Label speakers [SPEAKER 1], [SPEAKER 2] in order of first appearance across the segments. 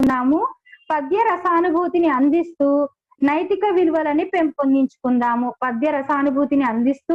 [SPEAKER 1] ఉన్నాము పద్య రసానుభూతిని అందిస్తూ నైతిక విలువలని పెంపొందించుకుందాము. పద్య రసానుభూతిని అందిస్తూ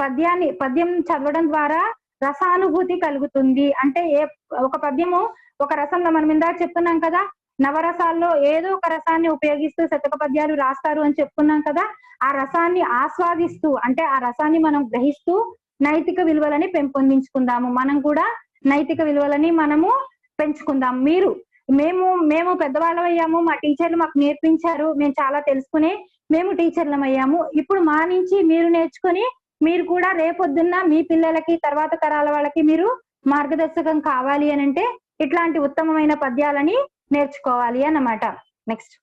[SPEAKER 1] పద్యాన్ని పద్యం చదవడం ద్వారా రసానుభూతి కలుగుతుంది. అంటే ఏ ఒక పద్యము ఒక రసంలో మనం ఇందాక చెప్పుకున్నాం కదా నవరసాల్లో ఏదో ఒక రసాన్ని ఉపయోగిస్తూ శతక పద్యాలు రాస్తారు అని చెప్పుకున్నాం కదా ఆ రసాన్ని ఆస్వాదిస్తూ అంటే ఆ రసాన్ని మనం గ్రహిస్తూ నైతిక విలువలని పెంపొందించుకుందాము. మనం కూడా నైతిక విలువలని మనము పెంచుకుందాం. మీరు మేము మేము పెద్దవాళ్ళం అయ్యాము. మా టీచర్లు మాకు నేర్పించారు. మేము చాలా తెలుసుకుని మేము టీచర్లం అయ్యాము. ఇప్పుడు మా నుంచి మీరు నేర్చుకుని మీరు కూడా రేపొద్దున్న మీ పిల్లలకి తర్వాత తరాల వాళ్ళకి మీరు మార్గదర్శకం కావాలి అని అంటే ఇట్లాంటి ఉత్తమమైన పద్యాలని నేర్చుకోవాలి అన్నమాట. నెక్స్ట్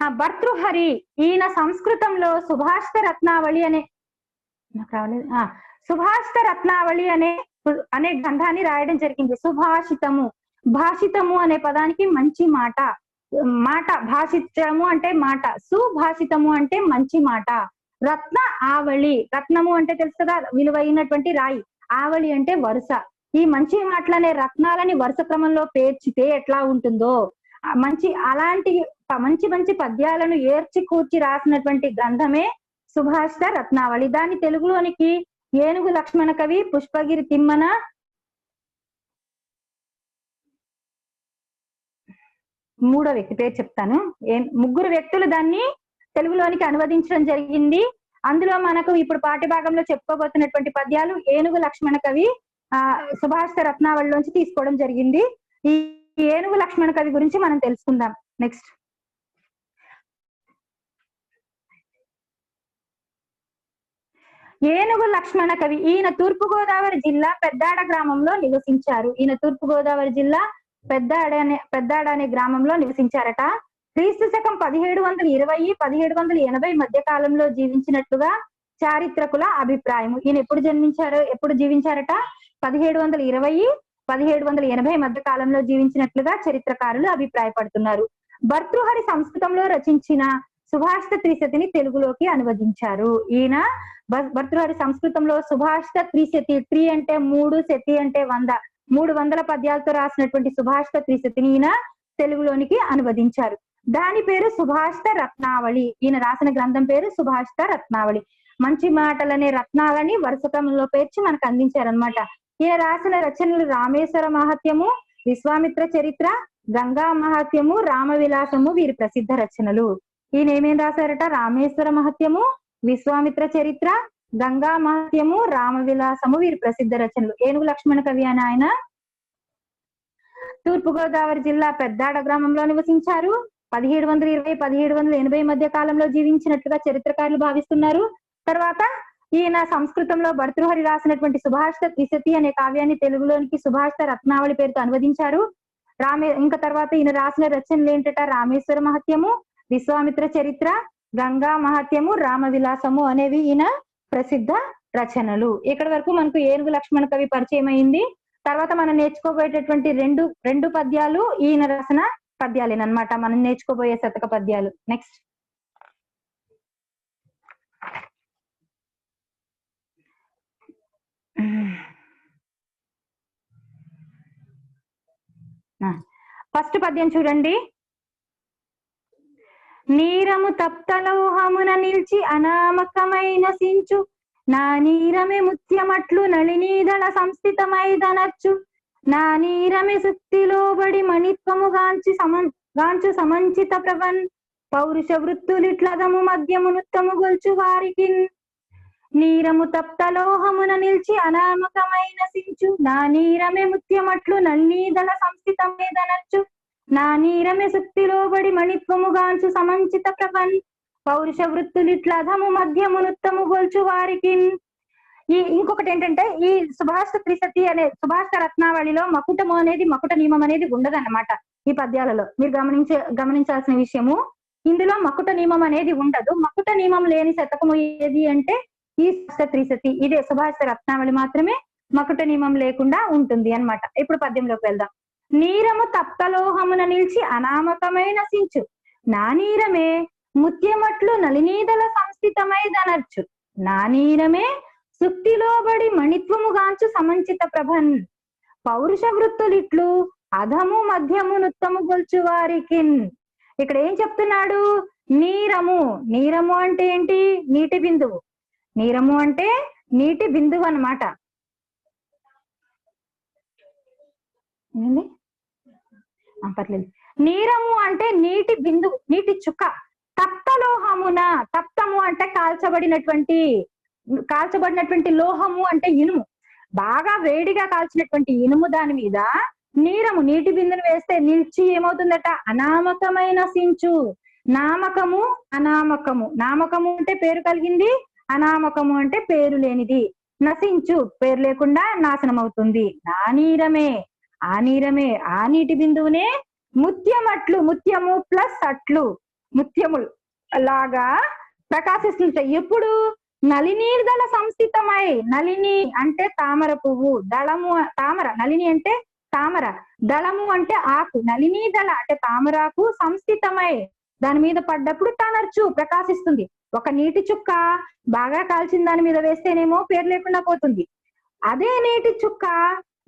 [SPEAKER 1] భర్తృహరి ఈయన సంస్కృతంలో సుభాషిత రత్నావళి అనే నాకు రావలేదు. సుభాషిత రత్నావళి అనే అనే గ్రంథాన్ని రాయడం జరిగింది. సుభాషితము. భాషితము అనే పదానికి మంచి మాట. మాట భాషితము అంటే మాట. సుభాషితము అంటే మంచి మాట. రత్న ఆవళి. రత్నము అంటే తెలుసు కదా విలువైనటువంటి రాయి. ఆవళి అంటే వరుస. ఈ మంచి మాటలనే రత్నాలని వరుస క్రమంలో పేర్చితే ఎట్లా ఉంటుందో? మంచి అలాంటి మంచి మంచి పద్యాలను ఏర్చి కూర్చి రాసినటువంటి గ్రంథమే సుభాషిత రత్నావళి. దాని తెలుగులోనికి ఏనుగు లక్ష్మణ కవి పుష్పగిరి తిమ్మన. మూడో వ్యక్తి పేరు చెప్తాను. ముగ్గురు వ్యక్తులు దాన్ని తెలుగులోనికి అనువదించడం జరిగింది. అందులో మనకు ఇప్పుడు పాఠ్య భాగంలో చెప్పుకోబోతున్నటువంటి పద్యాలు ఏనుగు లక్ష్మణ కవి ఆ సుభాషిత రత్నావళిలోంచి తీసుకోవడం జరిగింది. ఈ ఏనుగు లక్ష్మణ కవి గురించి మనం తెలుసుకుందాం. నెక్స్ట్. ఏనుగు లక్ష్మణ కవి ఈయన తూర్పు గోదావరి జిల్లా పెద్దాడ గ్రామంలో నివసించారు. ఈయన తూర్పు గోదావరి జిల్లా పెద్దాడ అనే పెద్దాడ అనే గ్రామంలో నివసించారట. క్రీస్తు శకం పదిహేడు వందల ఇరవై పదిహేడు వందల ఎనభై మధ్య కాలంలో జీవించినట్లుగా చారిత్రకుల అభిప్రాయం. ఈయన ఎప్పుడు జన్మించారు ఎప్పుడు జీవించారట? పదిహేడు వందల ఇరవై పదిహేడు వందల ఎనభై మధ్య కాలంలో జీవించినట్లుగా చరిత్రకారులు అభిప్రాయపడుతున్నారు. భర్తృహరి సంస్కృతంలో రచించిన సుభాషిత త్రిశతిని తెలుగులోకి అనువదించారు. ఈయన భర్తృహరి సంస్కృతంలో సుభాషిత త్రిశతి త్రీ అంటే మూడు శతి అంటే వంద మూడు వందల పద్యాలతో రాసినటువంటి సుభాషిత త్రిశతిని ఈయన తెలుగులోనికి అనువదించారు. దాని పేరు సుభాషిత రత్నావళి ఈయన రాసిన గ్రంథం పేరు సుభాషిత రత్నావళి. మంచి మాటలనే రత్నాలని వరుస క్రమంలో పేర్చి మనకు అందించారనమాట ఈయన రాసిన రచనలు రామేశ్వర మహత్యము విశ్వామిత్ర చరిత్ర గంగా మహత్యము రామ విలాసము వీరి ప్రసిద్ధ రచనలు. ఈయన ఏమేం రాశారట? రామేశ్వర మహత్యము విశ్వామిత్ర చరిత్ర గంగా మహత్యము రామ విలాసము వీరి ప్రసిద్ధ రచనలు. ఏనుగు లక్ష్మణ కవి అని ఆయన తూర్పు గోదావరి జిల్లా పెద్దాడ గ్రామంలో నివసించారు. పదిహేడు వందల ఇరవై పదిహేడు వందల ఎనభై మధ్య కాలంలో జీవించినట్లుగా చరిత్రకారులు భావిస్తున్నారు. తర్వాత ఈయన సంస్కృతంలో భర్తృహరి రాసినటువంటి సుభాషిత త్రిశతి అనే కావ్యాన్ని తెలుగులోనికి సుభాషిత రత్నావళి పేరుతో అనువదించారు. రామే ఇంకా తర్వాత ఈయన రాసిన రచనలు ఏంటట? రామేశ్వర మహత్యము విశ్వామిత్ర చరిత్ర గంగా మహత్యము రామ విలాసము అనేవి ఈయన ప్రసిద్ధ రచనలు. ఇక్కడ వరకు మనకు ఏనుగు లక్ష్మణ కవి పరిచయం అయింది. తర్వాత మనం నేర్చుకోబోయేటటువంటి రెండు రెండు పద్యాలు ఈయన రాసిన పద్యాలేనమాట మనం నేర్చుకోబోయే శతక పద్యాలు. నెక్స్ట్ ఫస్ట్ పద్యం చూడండి. నీరము తప్తలోహమున నిలిచి అనామకమైన సించు. నా నీరమే ముత్యమట్లు నళినీదళ సంస్థితమైదనచ్చు నా నీరమే సుక్తిలోబడి మణిత్వము గాంచి సమం గాంచు సమంచిత ప్రభన్ పౌరుష వృత్తులిట్లదము నృత్యము గొల్చు వారికి నీరము తప్తలోహమున నిలిచి అనామకమైన సించు. నా నీరమే ముత్యమట్లు నన్నీదళ సంస్థితమేదనచ్చు నా నీరమే సుక్తిలోబడి మణిత్వముగాంచు సమంచిత ప్రపన్ పౌరుష వృత్తులిట్లధము మధ్యమునుత్తము గొల్చు వారికి ఈ ఇంకొకటి ఏంటంటే ఈ సుభాష త్రిసతి అనే సుభాష రత్నావళిలో మకుటము అనేది మకుట నియమం అనేది ఉండదన్నమాట ఈ పద్యాలలో. మీరు గమనించే గమనించాల్సిన విషయము ఇందులో మకుట నియమం అనేది ఉండదు. మకుట నియమం లేని శతకము ఏది అంటే ఈ సుభాష త్రిశతి. ఇదే సుభాష రత్నావళి మాత్రమే మకుట నియమం లేకుండా ఉంటుంది అన్నమాట. ఇప్పుడు పద్యంలోకి వెళ్దాం. నీరము తప్తలోహమున నిలిచి అనామకమై నశించు. నా నీరమే ముత్యమట్లు నలినీదల సంస్థితమైదనర్చు నా నీరమే సుక్తిలోబడి మణిత్వముగాంచు సమంచిత ప్రభన్. పౌరుష వృత్తులిట్లు అధము మధ్యము నుత్తము గొల్చు వారికి ఇక్కడ ఏం చెప్తున్నాడు? నీరము. నీరము అంటే ఏంటి? నీటి బిందువు. నీరము అంటే నీటి బిందువు అన్నమాట. ఏంది? పర్లేదు. నీరము అంటే నీటి బిందువు నీటి చుక్క. తప్త లోహమున తప్తము అంటే కాల్చబడినటువంటి కాల్చబడినటువంటి లోహము అంటే ఇనుము. బాగా వేడిగా కాల్చినటువంటి ఇనుము దాని మీద నీరము నీటి బిందును వేస్తే నిలిచి ఏమవుతుందట? అనామకమైన సించు. నామకము అనామకము. నామకము అంటే పేరు కలిగింది అనామకము అంటే పేరు లేనిది. నశించు పేరు లేకుండా నాశనం అవుతుంది నా నీరమే. ఆ నీరమే ఆ నీటి బిందువునే ముత్యం అట్లు ముత్యము ప్లస్ అట్లు ముత్యములు లాగా ప్రకాశిస్తుంటాయి ఎప్పుడు? నలినీర్దళ సంస్థితమై నలిని అంటే తామర పువ్వు దళము తామర నలిని అంటే తామర దళము అంటే ఆకు నలిని దళ అంటే తామరాకు సంస్థితమై దాని మీద పడ్డప్పుడు తనర్చు ప్రకాశిస్తుంది. ఒక నీటి చుక్క బాగా కాల్చిన దాని మీద వేస్తేనేమో పేరు లేకుండా పోతుంది. అదే నీటి చుక్క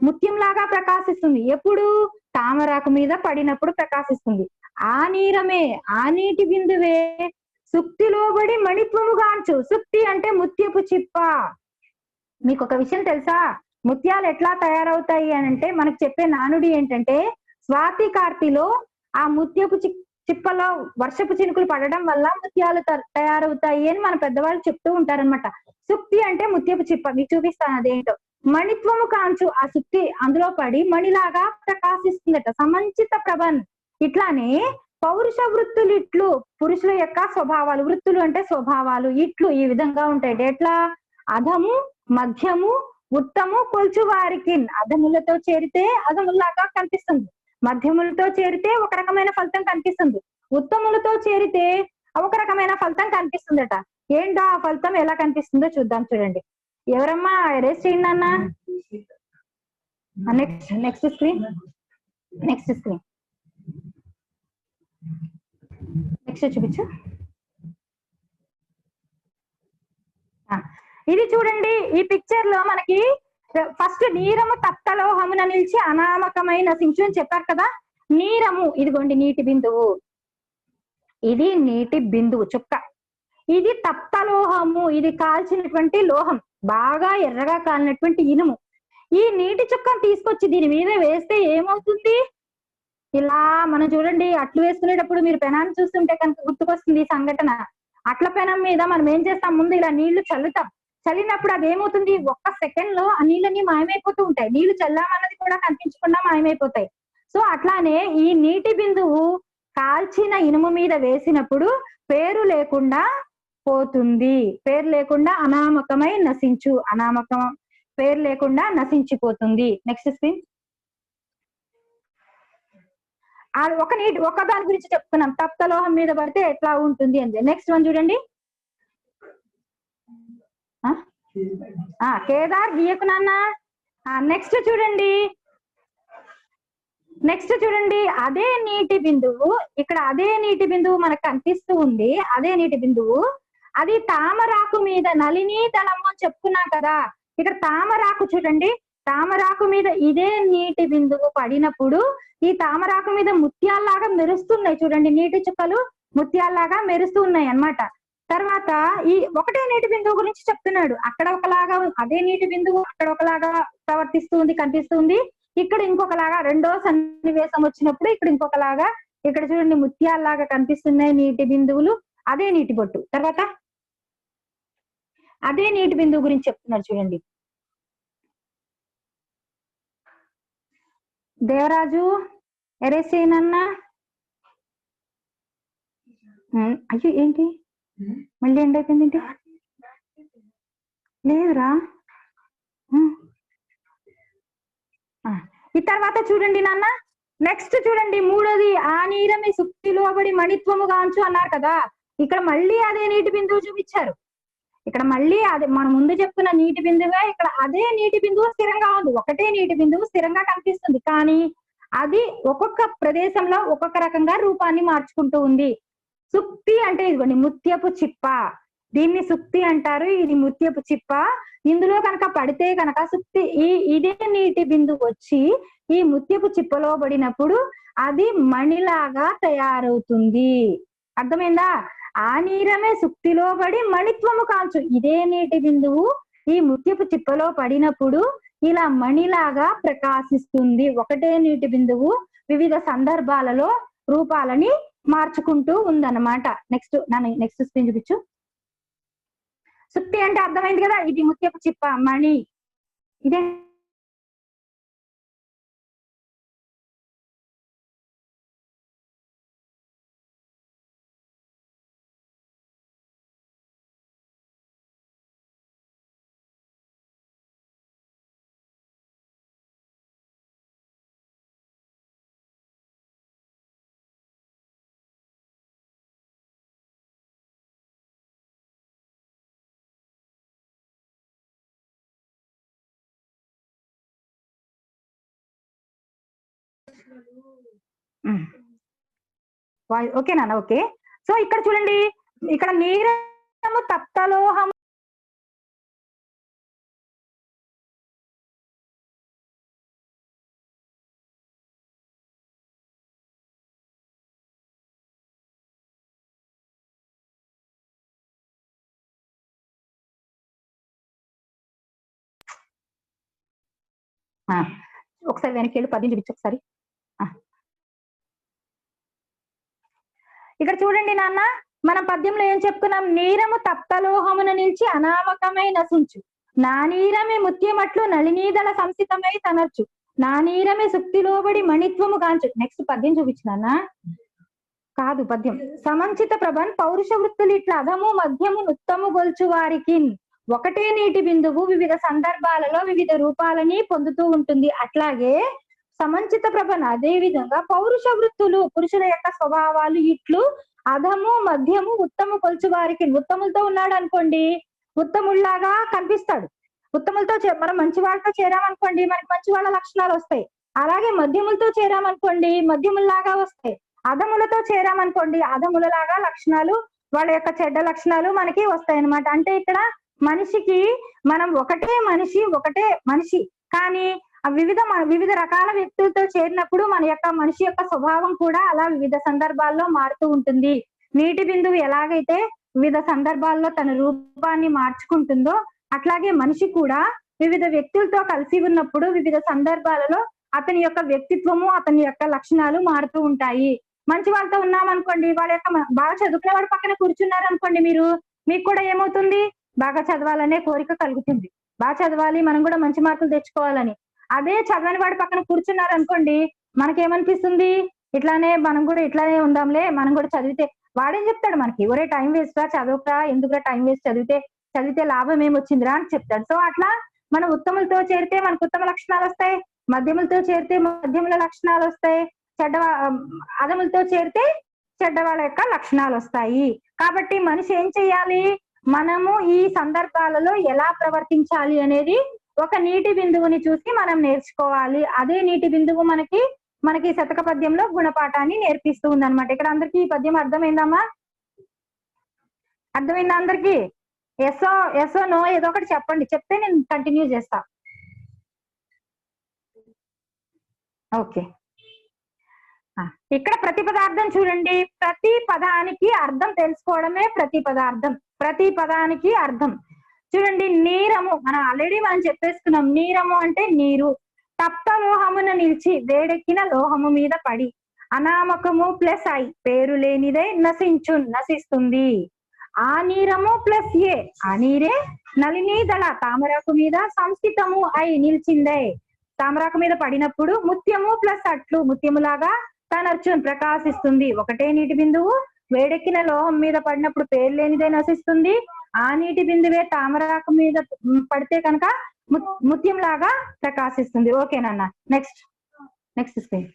[SPEAKER 1] ముత్యంలాగా ప్రకాశిస్తుంది. ఎప్పుడు? తామరాకు మీద పడినప్పుడు ప్రకాశిస్తుంది. ఆ నీరమే ఆ నీటి బిందువే సుక్తిలోబడి మణిత్వముగాంచు సుక్తి అంటే ముత్యపు చిప్ప. మీకు ఒక విషయం తెలుసా? ముత్యాలు ఎట్లా తయారవుతాయి అని అంటే మనకు చెప్పే నానుడి ఏంటంటే స్వాతి కార్తిలో ఆ ముత్యపు చిప్పలో వర్షపు చినుకులు పడడం వల్ల ముత్యాలు త- తయారవుతాయి అని మన పెద్దవాళ్ళు చెప్తూ ఉంటారన్నమాట. సుక్తి అంటే ముత్యపు చిప్ప. మీకు చూపిస్తాను అదేంటో. మణిత్వము కాంచు ఆ శక్తి అందులో పడి మణిలాగా ప్రకాశిస్తుందట. సమంచిత ప్రభన్. ఇట్లానే పౌరుష వృత్తులు ఇట్లు పురుషుల యొక్క స్వభావాలు. వృత్తులు అంటే స్వభావాలు. ఇట్లు ఈ విధంగా ఉంటాయి ఎట్లా? అధము మధ్యము ఉత్తము కొల్చు వారికి అధములతో చేరితే అధములాగా కనిపిస్తుంది. మధ్యములతో చేరితే ఒక రకమైన ఫలితం కనిపిస్తుంది. ఉత్తములతో చేరితే ఒక రకమైన ఫలితం కనిపిస్తుందట. ఏంటో ఆ ఫలితం ఎలా కనిపిస్తుందో చూద్దాం చూడండి. ఎవరమ్మా? ఎరేజ్ చేయండి అన్న. Next next screen next screen next చూపించు. ఆ, ఇది చూడండి ఈ పిక్చర్లో మనకి ఫస్ట్ నీరము తప్తలోహమున నిలిచి అనామకమైన సించు అని చెప్పారు కదా? నీరము ఇదిగోండి నీటి బిందువు. ఇది నీటి బిందువు చుక్క. ఇది తప్తలోహము ఇది కాల్చినటువంటి లోహం. బాగా ఎర్రగా కాలినటువంటి ఇనుము. ఈ నీటి చుక్కను తీసుకొచ్చి దీని మీద వేస్తే ఏమవుతుంది? ఇలా మనం చూడండి అట్లు వేసుకునేటప్పుడు మీరు పెనాన్ని చూస్తుంటే కనుక గుర్తుకొస్తుంది ఈ సంఘటన. అట్ల పెనం మీద మనం ఏం చేస్తాం? ముందు ఇలా నీళ్ళు చల్లుతాం. చల్లినప్పుడు అది ఏమవుతుంది? ఒక్క సెకండ్లో ఆ నీళ్ళని మాయమైపోతూ ఉంటాయి. నీళ్ళు చల్లామన్నది కూడా కనిపించకుండా మాయమైపోతాయి. సో అట్లానే ఈ నీటి బిందువు కాల్చిన ఇనుము మీద వేసినప్పుడు పేరు లేకుండా పోతుంది. పేరు లేకుండా అనామకమై నశించు. అనామకం పేరు లేకుండా నశించిపోతుంది. నెక్స్ట్ స్క్రీన్ ఒక నీటి ఒక దాని గురించి చెప్తున్నాం. తప్తలోహం మీద పడితే ఎట్లా ఉంటుంది అని నెక్స్ట్ వన్ చూడండి. కేదార్ గీయకు నాన్న. నెక్స్ట్ చూడండి. నెక్స్ట్ చూడండి. అదే నీటి బిందువు. ఇక్కడ అదే నీటి బిందువు మనకు కనిపిస్తూ ఉంది. అదే నీటి బిందువు. అది తామరాకు మీద నలిని దళము అని చెప్పుకున్నాం కదా. ఇక్కడ తామరాకు చూడండి. తామరాకు మీద ఇదే నీటి బిందువు పడినప్పుడు ఈ తామరాకు మీద ముత్యాల్లాగా మెరుస్తున్నాయి చూడండి. నీటి చుక్కలు ముత్యాల్లాగా మెరుస్తూ ఉన్నాయి అన్నమాట. తర్వాత ఈ ఒకటే నీటి బిందువు గురించి చెప్తున్నాడు. అక్కడ ఒకలాగా అదే నీటి బిందువు అక్కడ ఒకలాగా ప్రవర్తిస్తుంది కనిపిస్తుంది ఇక్కడ ఇంకొకలాగా రెండో సన్నివేశం వచ్చినప్పుడు ఇక్కడ ఇంకొకలాగా ఇక్కడ చూడండి ముత్యాల్లాగా కనిపిస్తున్నాయి నీటి బిందువులు. అదే నీటి బొట్టు. తర్వాత అదే నీటి బిందువు గురించి చెప్తున్నారు చూడండి. దేవరాజు ఎరేసేనన్న. అయ్యో ఏంటి? మళ్ళీ ఎండ్ అయిపోయింది ఏంటి? లేదురా. ఆ, ఈ తర్వాత చూడండి నాన్న. నెక్స్ట్ చూడండి మూడోది ఆ నీరమి సుక్తిలోబడి మణిత్వము కాంచు అన్నారు కదా. ఇక్కడ మళ్ళీ అదే నీటి బిందువు చూపించారు. ఇక్కడ మళ్ళీ అదే మనం ముందు చెప్పుకున్న నీటి బిందువే ఇక్కడ అదే నీటి బిందువు స్థిరంగా ఉంది. ఒకటే నీటి బిందువు స్థిరంగా కనిపిస్తుంది. కానీ అది ఒక్కొక్క ప్రదేశంలో ఒక్కొక్క రకంగా రూపాన్ని మార్చుకుంటూ ఉంది. సుక్తి అంటే ఇదిగోండి ముత్యపు చిప్ప. దీన్ని సుక్తి అంటారు. ఇది ముత్యపు చిప్ప. ఇందులో కనుక పడితే కనుక సుక్తి ఈ ఇదే నీటి బిందువు వచ్చి ఈ ముత్యపు చిప్పలో పడినప్పుడు అది మణిలాగా తయారవుతుంది. అర్థమైందా? ఆ నీరమే సుక్తిలో పడి మణిత్వము కాల్చు. ఇదే నీటి బిందువు ఈ ముత్యపు చిప్పలో పడినప్పుడు ఇలా మణిలాగా ప్రకాశిస్తుంది. ఒకటే నీటి బిందువు వివిధ సందర్భాలలో రూపాలని మార్చుకుంటూ ఉందన్నమాట. నెక్స్ట్ నన్ను నెక్స్ట్ స్క్రీన్ చూపించు. సుక్తి అంటే అర్థమైంది కదా? ఇది ముత్యపు చిప్ప మణి. ఇదే ఓకే నాన్న ఓకే. సో ఇక్కడ చూడండి ఇక్కడ నీరము తప్తలోహము. ఒకసారి వెనక్కి వెళ్ళి పది నుంచి ఒకసారి. ఇక్కడ చూడండి నాన్న మనం పద్యంలో ఏం చెప్పుకున్నాం? నీరము తప్తలోహమున నిలిచి అనామకమై నశించు. నా నీరమే ముత్యమట్లు నళినీదల సంస్థితమై తనర్చు. నా నీరమే సుక్తిలోబడి మణిత్వము కాంచు. నెక్స్ట్ పద్యం చూపించిన కాదు పద్యం. సమంచిత ప్రభన్ పౌరుష వృత్తులు ఇట్లా అధము మధ్యము నుత్తము గొల్చు వారికి ఒకటే నీటి బిందువు వివిధ సందర్భాలలో వివిధ రూపాలని పొందుతూ ఉంటుంది. అట్లాగే సమంచిత ప్రభన అదే విధంగా పౌరుష వృత్తులు పురుషుల యొక్క స్వభావాలు ఇట్లు అధము మధ్యము ఉత్తమ కొలుచు వారికి ఉత్తములతో ఉన్నాడు అనుకోండి ఉత్తముల్లాగా కనిపిస్తాడు. ఉత్తములతో మనం మంచి వాళ్ళతో చేరామనుకోండి మనకి మంచి వాళ్ళ లక్షణాలు వస్తాయి. అలాగే మధ్యములతో చేరామనుకోండి మధ్యముల్లాగా వస్తాయి. అధములతో చేరామనుకోండి అధములలాగా లక్షణాలు వాళ్ళ యొక్క చెడ్డ లక్షణాలు మనకి వస్తాయి అన్నమాట అంటే ఇక్కడ మనిషికి మనం ఒకటే మనిషి ఒకటే మనిషి. కానీ వివిధ వివిధ రకాల వ్యక్తులతో చేరినప్పుడు మన యొక్క మనిషి యొక్క స్వభావం కూడా అలా వివిధ సందర్భాల్లో మారుతూ ఉంటుంది. నీటి బిందువు ఎలాగైతే వివిధ సందర్భాల్లో తన రూపాన్ని మార్చుకుంటుందో అట్లాగే మనిషి కూడా వివిధ వ్యక్తులతో కలిసి ఉన్నప్పుడు వివిధ సందర్భాలలో అతని యొక్క వ్యక్తిత్వము అతని యొక్క లక్షణాలు మారుతూ ఉంటాయి. మంచి వాళ్ళతో ఉన్నామనుకోండి వాళ్ళ యొక్క బాగా చదువుకునే వాడు పక్కన కూర్చున్నారు అనుకోండి మీరు మీకు కూడా ఏమవుతుంది? బాగా చదవాలనే కోరిక కలుగుతుంది. బాగా చదవాలి మనం కూడా మంచి మార్కులు తెచ్చుకోవాలని. అదే చదవని వాడి పక్కన కూర్చున్నారు అనుకోండి మనకేమనిపిస్తుంది? ఇట్లానే మనం కూడా ఇట్లానే ఉందాంలే మనం కూడా చదివితే వాడేం చెప్తాడు మనకి? ఒరే టైం వేస్ట్ రా చదవకరా ఎందుకురా టైం వేస్ట్ చదివితే చదివితే లాభం ఏమొచ్చిందిరా అని చెప్తాడు. సో అట్లా మన ఉత్తములతో చేరితే మనకు ఉత్తమ లక్షణాలు వస్తాయి మధ్యములతో చేరితే మధ్యముల లక్షణాలు వస్తాయి చెడ్డ అదములతో చేరితే చెడ్డ వాళ్ళ యొక్క లక్షణాలు వస్తాయి. కాబట్టి మనిషి ఏం చెయ్యాలి? మనము ఈ సందర్భాలలో ఎలా ప్రవర్తించాలి అనేది ఒక నీటి బిందువుని చూసి మనం నేర్చుకోవాలి. అదే నీటి బిందువు మనకి మనకి శతక పద్యంలో గుణపాఠాన్ని నేర్పిస్తూ ఉందన్నమాట. ఇక్కడ అందరికీ ఈ పద్యం అర్థమైందమ్మా? అర్థమైందా అందరికి? ఎస్ఓ ఎస్ఓ నో ఏదో ఒకటి చెప్పండి. చెప్తే నేను కంటిన్యూ చేస్తా. ఓకే. ఇక్కడ ప్రతి పదార్థం చూడండి. ప్రతి పదానికి అర్థం తెలుసుకోవడమే ప్రతి పదార్థం. ప్రతి పదానికి అర్థం. చూడండి నీరము మనం ఆల్రెడీ మనం చెప్పేసుకున్నాం నీరము అంటే నీరు. తప్త లోహమున నిలిచి వేడెక్కిన లోహము మీద పడి అనామకము ప్లస్ ఐ పేరు లేనిదే నశించు నశిస్తుంది. ఆ నీరము ప్లస్ ఏ ఆ నీరే నలినీదళ తామరాకు మీద సంస్థితము అయి నిలిచిందే. తామరాకు మీద పడినప్పుడు ముత్యము ప్లస్ అట్లు ముత్యములాగా తనర్చున్ ప్రకాశిస్తుంది. ఒకటే నీటి బిందువు వేడెక్కిన లోహం మీద పడినప్పుడు పేరు లేనిదే నశిస్తుంది. ఆ నీటి బిందువే తామరాకు మీద పడితే కనుక ముత్యం లాగా ప్రకాశిస్తుంది. ఓకేనన్న నెక్స్ట్ నెక్స్ట్ స్క్రీన్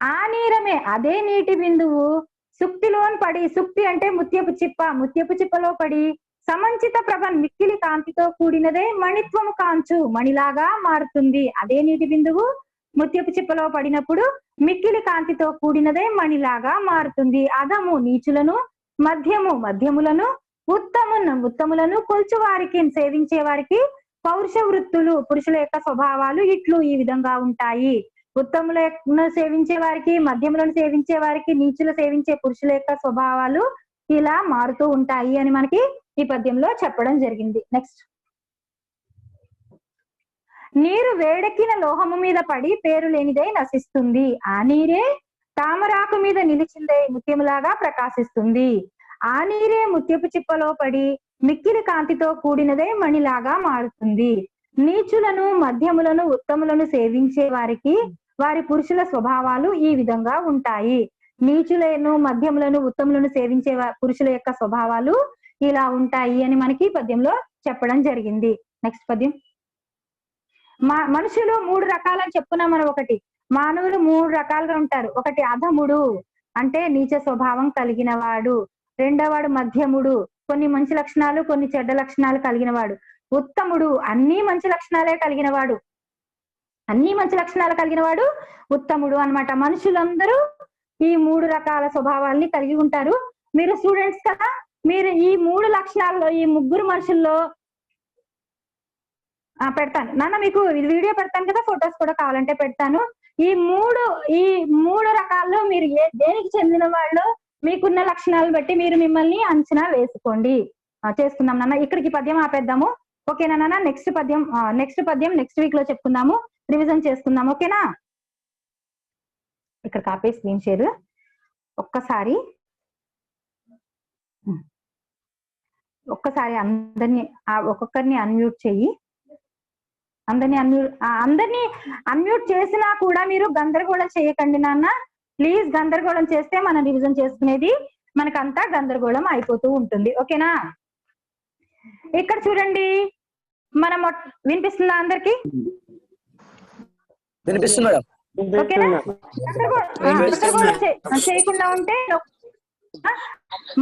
[SPEAKER 1] ఆ నీరమే అదే నీటి బిందువు సుక్తిలోన్ పడి సుక్తి అంటే ముత్యపు చిప్ప. ముత్యపు చిప్పలో పడి సమంచిత ప్రభన్ మిక్కిలి కాంతితో కూడినదే మణిత్వము కాంచు. మణిలాగా మారుతుంది. అదే నీటి బిందువు ముత్యపు చిప్పలో పడినప్పుడు మిక్కిలి కాంతితో కూడినదే మణిలాగా మారుతుంది. అధము నీచులను మధ్యము మధ్యములను ఉత్తమును ఉత్తములను కొల్చు వారికి సేవించే వారికి పౌరుష వృత్తులు పురుషుల యొక్క స్వభావాలు ఇట్లు ఈ విధంగా ఉంటాయి. ఉత్తములను సేవించే వారికి మధ్యములను సేవించే వారికి నీచులు సేవించే పురుషుల యొక్క స్వభావాలు ఇలా మారుతూ ఉంటాయి అని మనకి ఈ పద్యంలో చెప్పడం జరిగింది. నెక్స్ట్ నీరు వేడెక్కిన లోహము మీద పడి పేరు లేనిదై నశిస్తుంది. ఆ నీరే తామరాకు మీద నిలిచిందే ముత్యములాగా ప్రకాశిస్తుంది. ఆ నీరే ముత్యపు చిప్పలో పడి మిక్కిలి కాంతితో కూడినదే మణిలాగా మారుతుంది. నీచులను మధ్యములను ఉత్తములను సేవించే వారికి వారి పురుషుల స్వభావాలు ఈ విధంగా ఉంటాయి. నీచులను మధ్యములను ఉత్తములను సేవించే పురుషుల యొక్క స్వభావాలు ఇలా ఉంటాయి అని మనకి ఈ పద్యంలో చెప్పడం జరిగింది. నెక్స్ట్ పద్యం. మా మనుషులు మూడు రకాలని చెప్పుకున్నాం మనం ఒకటి. మానవులు మూడు రకాలుగా ఉంటారు. ఒకటి అధముడు అంటే నీచ స్వభావం కలిగిన వాడు రెండోవాడు మధ్యముడు కొన్ని మంచి లక్షణాలు కొన్ని చెడ్డ లక్షణాలు కలిగిన వాడు ఉత్తముడు అన్ని మంచి లక్షణాలే కలిగిన వాడు అన్ని మంచి లక్షణాలు కలిగిన వాడు ఉత్తముడు అన్నమాట. మనుషులందరూ ఈ మూడు రకాల స్వభావాల్ని కలిగి ఉంటారు. మీరు స్టూడెంట్స్ కదా మీరు ఈ మూడు లక్షణాల్లో ఈ ముగ్గురు మనుషుల్లో పెడతాను. నాన్న మీకు ఇది వీడియో పెడతాను కదా ఫొటోస్ కూడా కావాలంటే పెడతాను. ఈ మూడు ఈ మూడు రకాల్లో మీరు ఏ దేనికి చెందిన వాళ్ళు మీకున్న లక్షణాలు బట్టి మీరు మిమ్మల్ని అంచనా వేసుకోండి. చేసుకుందాం నాన్న. ఇక్కడికి పద్యం ఆపేద్దాము. ఓకేనా నాన్న? నెక్స్ట్ పద్యం నెక్స్ట్ పద్యం నెక్స్ట్ వీక్లో చెప్పుకుందాము. రివిజన్ చేసుకుందాం ఓకేనా? ఇక్కడ కాపీ స్క్రీన్ షేర్. ఒక్కసారి. ఒక్కసారి అందరినీ ఒక్కొక్కరిని అన్మ్యూట్ చెయ్యి అందరినీ అన్మ్యూట్ అందరినీ అన్మ్యూట్ చేసినా కూడా మీరు గందరగోళం చేయకండి నాన్న. ప్లీజ్ గందరగోళం చేస్తే మనం రివిజన్ చేసుకునేది మనకంతా గందరగోళం అయిపోతూ ఉంటుంది. ఓకేనా? ఇక్కడ చూడండి. మనం వినిపిస్తుందా అందరికి?
[SPEAKER 2] వినిపిస్తుంది మేడం.
[SPEAKER 1] ఓకేనా? గందరగోళం ఆ, గందరగోళం చే- చేయకుండా ఉంటే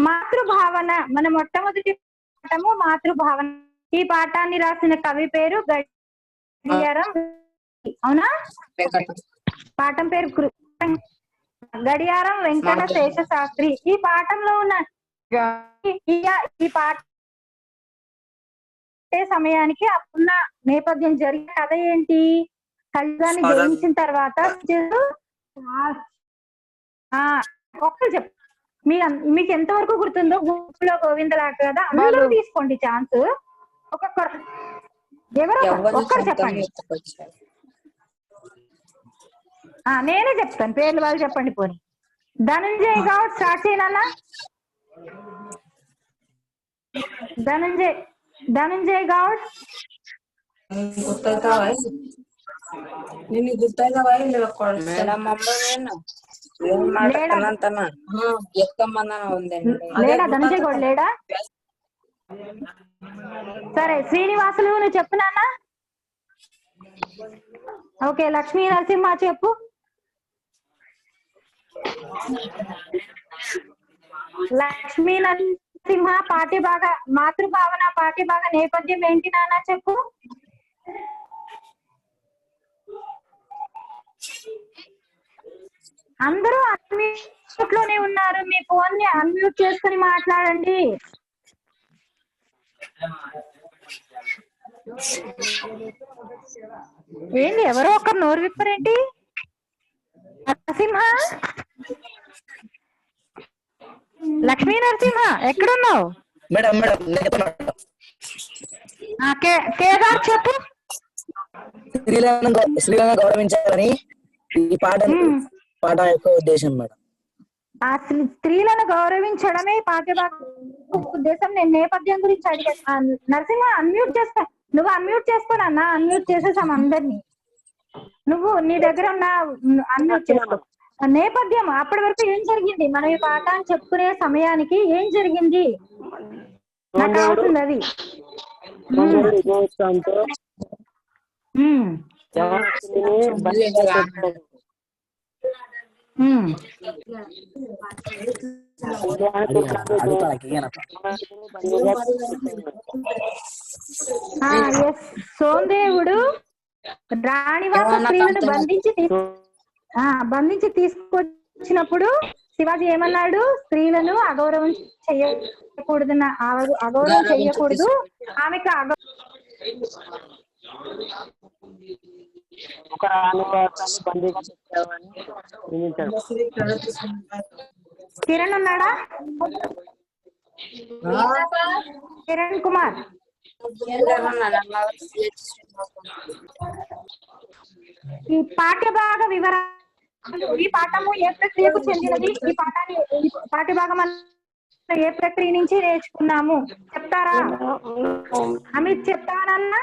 [SPEAKER 1] మాతృభావన మన మొట్టమొదటి పాఠము మాతృభావన. ఈ పాఠాన్ని రాసిన కవి పేరు గడియారం అవునా? పాఠం పేరు గడియారం వెంకట శేష శాస్త్రి. ఈ పాఠంలో ఉన్న ఈ- ఈ- ఈ పాఠ ఏ సమయానికి అప్పుడున్న నేపథ్యం జరిగిన కథ ఏంటి? కళ్యాణి. జయించిన తర్వాత ఒక్కరు చెప్పు. మీ మీకు ఎంతవరకు గుర్తుందో ఊపిలో గోవిందలాగా కదా అందరూ తీసుకోండి ఛాన్స్. ఒకరు- ఒక్కరు చెప్పండి. ఆ నేనే చెప్తాను. పేర్లు వాళ్ళు చెప్పండి పోని. ధనంజయ్ గౌడ్ స్టార్ట్ చేయనన్నా ధనంజయ్ ధనంజయ్ గౌడ్
[SPEAKER 3] నేను
[SPEAKER 4] మేడం. ఉందండి.
[SPEAKER 1] లేడా? ధనంజయ్ గౌడ్ లేడా? సరే శ్రీనివాసులు నువ్వు చెప్పు నాన్న. ఓకే లక్ష్మీ నరసింహ చెప్పు. లక్ష్మీ నరసింహ పాటి బాగా మాతృభావన పాటి బాగా నేపథ్యం ఏంటి నాన్న చెప్పు. అందరూ అన్మ్యూట్లోనే ఉన్నారు. మీ ఫోన్ని అన్మ్యూట్ చేసుకుని మాట్లాడండి. ఏంటి ఎవరో ఒకరు నోరు విప్పరేంటి? నరసింహ? లక్ష్మీ నరసింహ ఎక్కడున్నావు?
[SPEAKER 2] మేడం మేడం
[SPEAKER 1] కేదార్ చెప్పు.
[SPEAKER 2] స్త్రీలను గౌరవించాలని ఈ పాట. పాట యొక్క ఉద్దేశం మేడం.
[SPEAKER 1] ఆ స్త్రీ- స్త్రీలను గౌరవించడమే పాఠ్యభాగ. ఉద్దేశం నేను నేపథ్యం గురించి అడిగా. ఆ, నరసింహ అన్మ్యూట్ చేస్తా. నువ్వు అన్మ్యూట్ చేసుకోనన్నా అన్మ్యూట్ చేసేసాం అందరినీ. నువ్వు నీ దగ్గర ఉన్న అన్మ్యూట్ చేసుకో నేపథ్యం. అప్పటి వరకు ఏం జరిగింది? మనం ఈ పాఠాన్ని చెప్పుకునే సమయానికి ఏం జరిగింది? నాకు కావాల్సింది అది సోమదేవుడు రాణివాస
[SPEAKER 4] ఏమన్నా
[SPEAKER 1] స్త్రీలను
[SPEAKER 4] తప్పేనా?
[SPEAKER 1] బంధించి బంధించి తీసుకొచ్చినప్పుడు శివాజీ ఏమన్నాడు? స్త్రీలను అగౌరవం చేయకూడదు అగౌరవం
[SPEAKER 4] గౌరవించి
[SPEAKER 1] చేయకూడదు. ఆమెకు అగౌ
[SPEAKER 5] ఒక బందీగా.
[SPEAKER 1] కిరణ్ ఉన్నాడా? కిరణ్ కుమార్. ఈ పాఠ్యభాగ వివరాలు ఈ పాఠము ఏ ప్రక్రియకు చెందినది? ఈ పాఠాన్ని పాఠ్యభాగం ఏ ప్రక్రియ నుంచి నేర్చుకున్నాము? చెప్తారా? అమిత్ చెప్తానన్నా?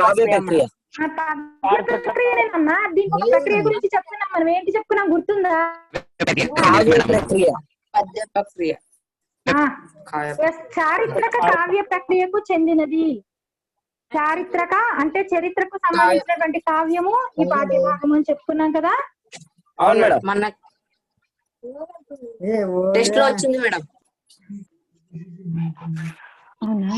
[SPEAKER 2] కావ్య ప్రక్రియ
[SPEAKER 1] ప్రక్రియనేనన్నా దీనికి ప్రక్రియ గురించి చెప్తున్నాం. మనం ఏంటి చెప్పుకున్నాం? గుర్తుందా?
[SPEAKER 2] ప్రక్రియ.
[SPEAKER 4] పద్య ప్రక్రియ.
[SPEAKER 1] చారిత్రక కావ్య ప్రక్రియకు చెందినది. చారిత్రక అంటే చరిత్రకు సంబంధించినటువంటి కావ్యము. ఈ పాఠ్యభాగం అని చెప్పుకున్నాం కదా.
[SPEAKER 2] అవును మేడం.
[SPEAKER 4] మన టెస్ట్లో వచ్చింది మేడం. అవునా?